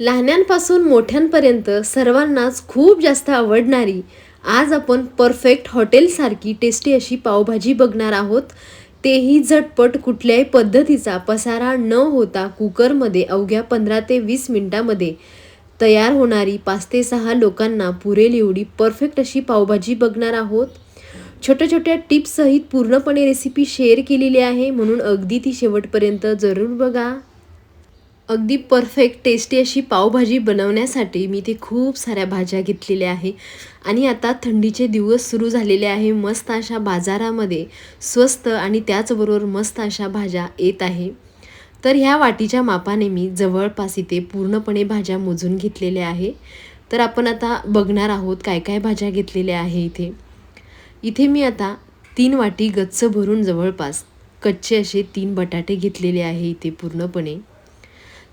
लहान्यांपासून मोठ्यांपर्यंत सर्वांनाच खूप जास्त आवडणारी आज आपण परफेक्ट हॉटेलसारखी टेस्टी अशी पावभाजी बघणार आहोत. तेही झटपट कुठल्याही पद्धतीचा पसारा न होता कुकरमध्ये अवघ्या पंधरा ते वीस मिनटामध्ये तयार होणारी पाच ते सहा लोकांना पुरेल एवढी परफेक्ट अशी पावभाजी बघणार आहोत. छोट्या छोट्या टिप्ससहित पूर्णपणे रेसिपी शेअर केलेली आहे म्हणून अगदी ती शेवटपर्यंत जरूर बघा. अगदी परफेक्ट टेस्टी अशी पावभाजी बनवण्यासाठी मी ते खूप साऱ्या भाज्या घेतलेल्या आहे. आणि आता थंडीचे दिवस सुरू झालेले आहे. मस्त अशा बाजारामध्ये स्वस्त आणि त्याचबरोबर मस्त अशा भाज्या येत आहे. तर ह्या वाटीच्या मापाने मी जवळपास इथे पूर्णपणे भाज्या मोजून घेतलेल्या आहे. तर आपण आता बघणार आहोत काय काय भाज्या घेतलेल्या आहे इथे. इथे मी आता तीन वाटी गच्च भरून जवळपास कच्चे असे तीन बटाटे घेतलेले आहे इथे पूर्णपणे.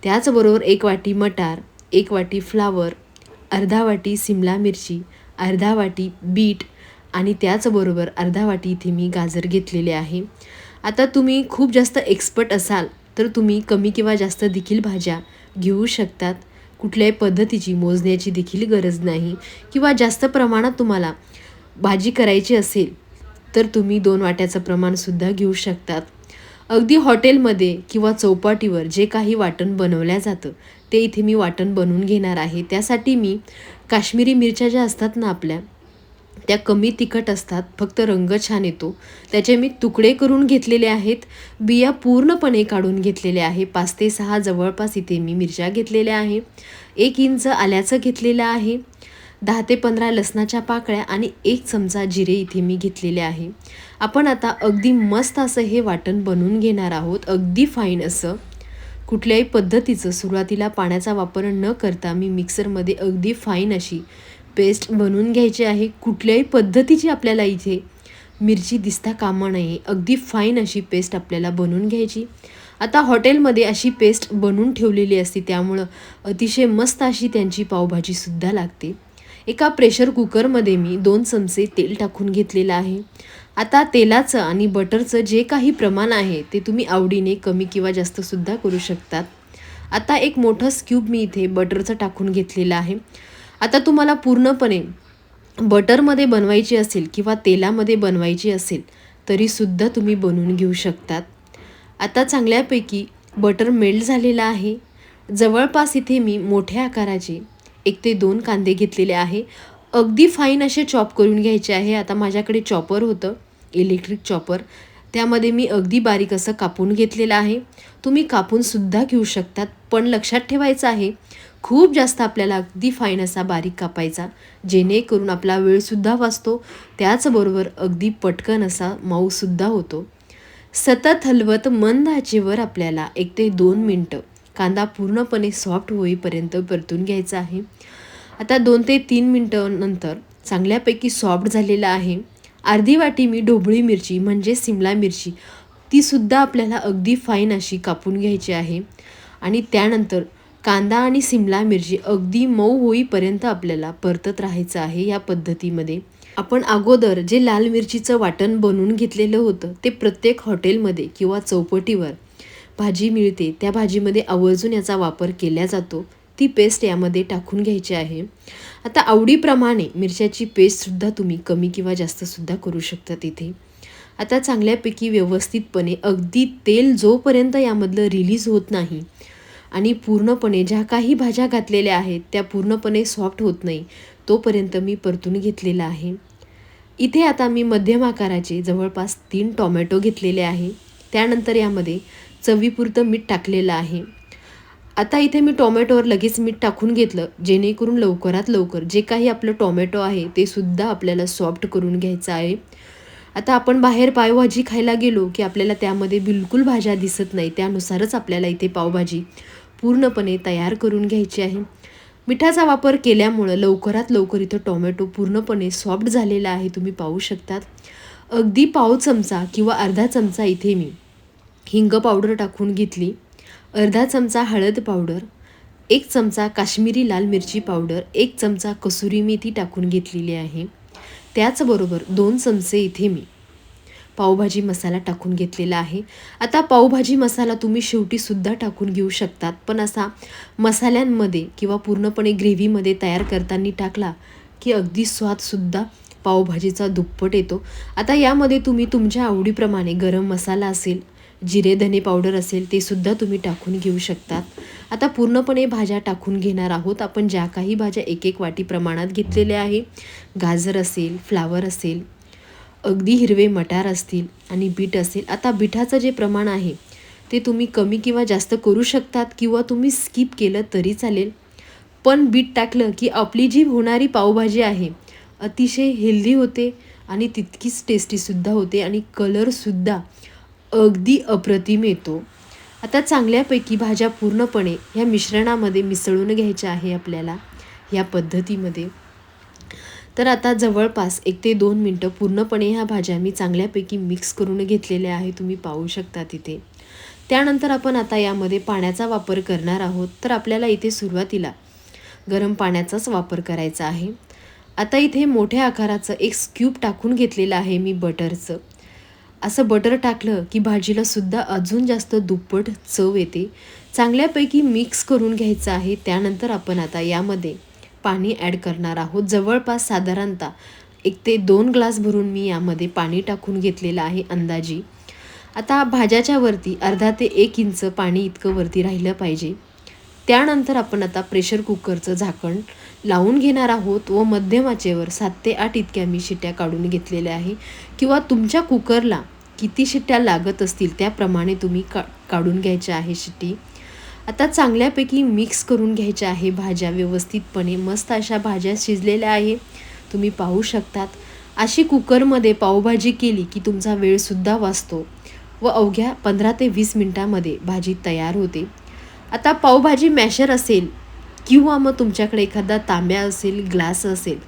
त्याचबरोबर एक वाटी मटार एक वाटी फ्लावर अर्धा वाटी सिमला मिरची अर्धा वाटी बीट आणि त्याचबरोबर अर्धा वाटी इथे मी गाजर घेतलेले आहे. आता तुम्ही खूप जास्त एक्सपर्ट असाल तर तुम्ही कमी किंवा जास्त देखील भाज्या घेऊ शकतात. कुठल्याही पद्धतीची मोजण्याची देखील गरज नाही. किंवा जास्त प्रमाणात तुम्हाला भाजी करायची असेल तर तुम्ही दोन वाट्याचं प्रमाणसुद्धा घेऊ शकतात. अगदी हॉटेलमध्ये किंवा चौपाटीवर जे काही वाटण बनवल्या जातं ते इथे मी वाटण बनवून घेणार आहे. त्यासाठी मी काश्मीरी मिरच्या ज्या असतात ना आपल्या त्या कमी तिखट असतात फक्त रंग छान येतो. त्याचे मी तुकडे करून घेतलेले आहेत. बिया पूर्णपणे काढून घेतलेले आहे. पाच ते सहा जवळपास इथे मी मिरच्या घेतलेल्या आहे. एक इंच आल्याचं घेतलेलं आहे. दहा ते पंधरा लसणाच्या पाकळ्या आणि एक चमचा जिरे इथे मी घेतलेले आहे. आपण आता अगदी मस्त असं हे वाटण बनवून घेणार आहोत. अगदी फाईन असं. कुठल्याही पद्धतीचं सुरुवातीला पाण्याचा वापर न करता मी मिक्सरमध्ये अगदी फाईन अशी पेस्ट बनवून घ्यायची आहे. कुठल्याही पद्धतीची आपल्याला इथे मिरची दिसता कामा नये. अगदी फाईन अशी पेस्ट आपल्याला बनवून घ्यायची. आता हॉटेलमध्ये अशी पेस्ट बनवून ठेवलेली असते. त्यामुळं अतिशय मस्त अशी त्यांची पावभाजीसुद्धा लागते. एका प्रेशर कुकरमध्ये मी दोन चमचे तेल टाकून घेतलेलं आहे. आता तेलाचं आणि बटरचं जे काही प्रमाण आहे ते तुम्ही आवडीने कमी किंवा जास्तसुद्धा करू शकतात. आता एक मोठं स्क्यूब मी इथे बटरचं टाकून घेतलेलं आहे. आता तुम्हाला पूर्णपणे बटरमध्ये बनवायची असेल किंवा तेलामध्ये बनवायची असेल तरीसुद्धा तुम्ही बनवून घेऊ शकतात. आता चांगल्यापैकी बटर मेल्ट झालेलं आहे. जवळपास इथे मी मोठ्या आकाराचे एक ते दोन कांदे घेतलेले आहे. अगदी फाईन असे चॉप करून घ्यायचे आहे. आता माझ्याकडे चॉपर होतं इलेक्ट्रिक चॉपर त्यामध्ये मी अगदी बारीक असं कापून घेतलेलं आहे. तुम्ही कापूनसुद्धा घेऊ शकतात पण लक्षात ठेवायचं आहे खूप जास्त आपल्याला अगदी फाईन असा बारीक कापायचा जेणेकरून आपला वेळसुद्धा वाचतो. त्याचबरोबर अगदी पटकन असा माऊसुद्धा होतो. सतत हलवत मंद आचेवर आपल्याला एक ते दोन मिनटं कांदा पूर्णपणे सॉफ्ट होईपर्यंत परतून घ्यायचा आहे. आता दोन ते तीन मिनटं नंतर चांगल्यापैकी सॉफ्ट झालेला आहे. अर्धी वाटी मी ढोबळी मिरची म्हणजे सिमला मिरची तीसुद्धा आपल्याला अगदी फाईन अशी कापून घ्यायची आहे. आणि त्यानंतर कांदा आणि सिमला मिरची अगदी मऊ होईपर्यंत आपल्याला परतत राहायचं आहे या पद्धतीमध्ये. आपण अगोदर जे लाल मिरचीचं वाटण बनवून घेतलेलं होतं ते प्रत्येक हॉटेलमध्ये किंवा चौपटीवर भाजी मिळते. त्या भाजीमध्ये आवर्जून याचा वापर केला जातो. ती पेस्ट यामध्ये टाकून घ्यायची आहे. आता आवडीप्रमाणे मिरच्याची पेस्टसुद्धा तुम्ही कमी किंवा जास्तसुद्धा करू शकता तिथे. आता चांगल्यापैकी व्यवस्थितपणे अगदी तेल जोपर्यंत यामधलं रिलीज होत नाही आणि पूर्णपणे ज्या काही भाज्या घातलेल्या आहेत त्या पूर्णपणे सॉफ्ट होत नाही तोपर्यंत मी परतून घेतलेला आहे. इथे आता मी मध्यम आकाराचे जवळपास तीन टॉमॅटो घेतलेले आहे. त्यानंतर यामध्ये चवीपुरतं मीठ टाकलेलं आहे. आता इथे मी टोमॅटोवर लगेच मीठ टाकून घेतलं. जेणेकरून लवकरात लवकर जे काही आपलं टोमॅटो आहे ते सुद्धा आपल्याला सॉफ्ट करून घ्यायचं आहे. आता आपण बाहेर पावभाजी खायला गेलो की आपल्याला त्यामध्ये बिलकुल भाज्या दिसत नाही त्यानुसारच आपल्याला इथे पावभाजी पूर्णपणे तयार करून घ्यायची आहे. मिठाचा वापर केल्यामुळं लवकरात लवकर इथं टोमॅटो पूर्णपणे सॉफ्ट झालेला आहे तुम्ही पाहू शकतात. अगदी पाव चमचा किंवा अर्धा चमचा इथे मी हिंग पावडर टाकून घेतली. अर्धा चमचा हळद पावडर एक चमचा काश्मीरी लाल मिरची पावडर एक चमचा कसुरी मेथी टाकून घेतलेली आहे. त्याचबरोबर दोन चमचे इथे मी पावभाजी मसाला टाकून घेतलेला आहे. आता पावभाजी मसाला तुम्ही शेवटीसुद्धा टाकून घेऊ शकतात पण असा मसाल्यांमध्ये किंवा पूर्णपणे ग्रेव्हीमध्ये तयार करताना टाकला की अगदी स्वादसुद्धा पावभाजीचा दुप्पट येतो. आता यामध्ये तुम्ही तुमच्या आवडीप्रमाणे गरम मसाला असेल जिरे धने पावडर असेल ते सुद्धा तुम्ही टाकून घेऊ शकतात. आता पूर्णपणे भाज्या टाकून घेणार आहोत. आपण ज्या काही भाज्या एक एक वाटी प्रमाणात घेतलेल्या आहे गाजर असेल फ्लावर असेल अगदी हिरवे मटार असतील आणि बीट असेल. आता बिठाचं जे प्रमाण आहे ते तुम्ही कमी किंवा जास्त करू शकतात किंवा तुम्ही स्किप केलं तरी चालेल. पण बीट टाकलं की आपली जी होणारी पावभाजी आहे अतिशय हेल्दी होते आणि तितकीच टेस्टीसुद्धा होते आणि कलरसुद्धा अगदी अप्रतिम येतो. आता चांगल्यापैकी भाज्या पूर्णपणे ह्या मिश्रणामध्ये मिसळून घ्यायच्या आहे आपल्याला या पद्धतीमध्ये. तर आता जवळपास एक ते दोन मिनटं पूर्णपणे ह्या भाज्या मी चांगल्यापैकी मिक्स करून घेतलेल्या आहे तुम्ही पाहू शकता तिथे. त्यानंतर आपण आता यामध्ये पाण्याचा वापर करणार आहोत. तर आपल्याला इथे सुरुवातीला गरम पाण्याचाच वापर करायचा आहे. आता इथे मोठ्या आकाराचं एक स्क्यूब टाकून घेतलेलं आहे मी बटरचं. असं बटर टाकलं की भाजीला सुद्धा अजून जास्त दुप्पट चव येते. चांगल्यापैकी मिक्स करून घ्यायचं आहे त्यानंतर आपण आता यामध्ये पाणी ॲड करणार आहोत. जवळपास साधारणतः एक ते दोन ग्लास भरून मी यामध्ये पाणी टाकून घेतलेलं आहे अंदाजी. आता भाज्याच्या वरती अर्धा ते एक इंच पाणी इतकं वरती राहिलं पाहिजे. त्यानंतर आपण आता प्रेशर कुकरचं झाकण लावून घेणार आहोत व मध्यम आचेवर सात ते आठ इतक्या मी शिट्ट्या काढून घेतलेल्या आहे. किंवा तुमच्या कुकरला किती शिट्ट्या लागत असतील त्याप्रमाणे तुम्ही का काढून घ्यायच्या आहे शिट्टी. आता चांगल्यापैकी मिक्स करून घ्यायच्या आहे भाज्या व्यवस्थितपणे. मस्त अशा भाज्या शिजलेल्या आहे. तुम्ही पाहू शकतात. अशी कुकरमध्ये पावभाजी केली की तुमचा वेळसुद्धा वाचतो व अवघ्या पंधरा ते वीस मिनटामध्ये भाजी तयार होते. आता पावभाजी मॅशर असेल किंवा मग तुमच्याकडे एखादा तांब्या असेल ग्लास असेल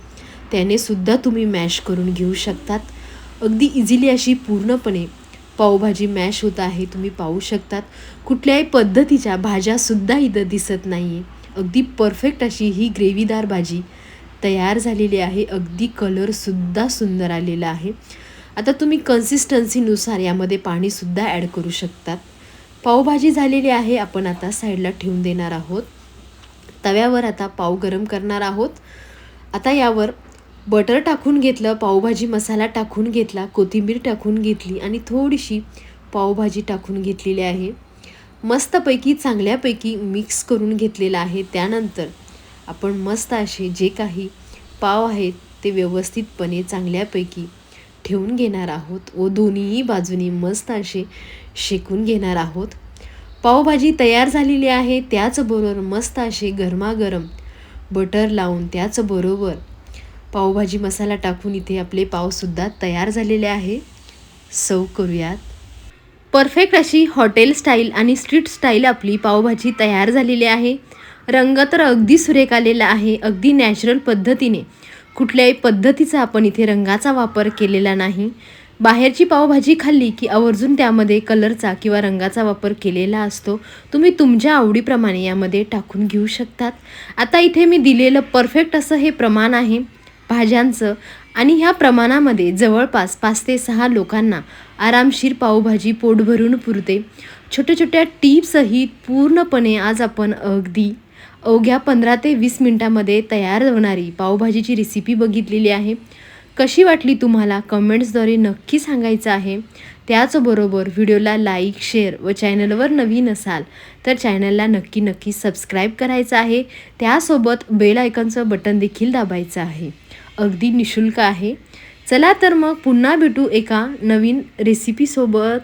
त्याने सुद्धा तुम्ही मॅश करून घेऊ शकतात. अगदी इझिली अशी पूर्णपणे पावभाजी मॅश होत आहे तुम्ही पाहू शकतात. कुठल्याही पद्धतीच्या भाज्यासुद्धा इथं दिसत नाही आहे अगदी परफेक्ट अशी ही ग्रेव्हीदार भाजी तयार झालेली आहे. अगदी कलरसुद्धा सुंदर आलेला आहे. आता तुम्ही कन्सिस्टन्सीनुसार यामध्ये पाणीसुद्धा ॲड करू शकतात. पावभाजी झालेली आहे आपण आता साईडला ठेवून देणार आहोत. तव्यावर आता पाव गरम करणार आहोत. आता यावर बटर टाकून घेतलं पावभाजी मसाला टाकून घेतला कोथिंबीर टाकून घेतली आणि थोडीशी पावभाजी टाकून घेतलेली आहे. मस्तपैकी चांगल्यापैकी मिक्स करून घेतलेलं आहे. त्यानंतर आपण मस्त असे जे काही पाव आहेत ते व्यवस्थितपणे चांगल्यापैकी ठेवून घेणार आहोत. व दोन्हीही बाजूनी मस्त असे शेकून घेणार आहोत. पावभाजी तयार झालेली आहे. त्याचबरोबर मस्त असे गरमागरम बटर लावून त्याचबरोबर पावभाजी मसाला टाकून इथे आपले पावसुद्धा तयार झालेले आहे. सव करूयात. परफेक्ट अशी हॉटेल स्टाईल आणि स्ट्रीट स्टाईल आपली पावभाजी तयार झालेली आहे. रंग तर अगदी सुरेख आलेला आहे. अगदी नॅचरल पद्धतीने. कुठल्याही पद्धतीचा आपण इथे रंगाचा वापर केलेला नाही. बाहेरची पावभाजी खाल्ली की आवर्जून त्यामध्ये कलरचा किंवा रंगाचा वापर केलेला असतो. तुम्ही तुमच्या आवडीप्रमाणे यामध्ये टाकून घेऊ शकतात. आता इथे मी दिलेलं परफेक्ट असं हे प्रमाण आहे. भाज्यांचं आणि ह्या प्रमाणामध्ये जवळपास पाच ते सहा लोकांना आरामशीर पावभाजी पोट भरून पुरते. छोट्या छोट्या टिप्सही पूर्णपणे आज आपण अगदी अवघ्या पंधरा ते वीस मिनटामध्ये तयार होणारी पावभाजीची रेसिपी बघितलेली आहे. कशी वाटली तुम्हाला? कमेंट्सद्वारे नक्की सांगायचं आहे. त्याचबरोबर व्हिडिओला लाईक शेअर व चॅनलवर नवीन असाल तर चॅनलला नक्की नक्की सबस्क्राईब करायचं आहे. त्यासोबत बेल आयकॉनचं बटन देखील दाबायचं आहे. अगदी निशुल्क आहे. चला तर मग पुन्हा भेटू एका नवीन रेसिपीसोबत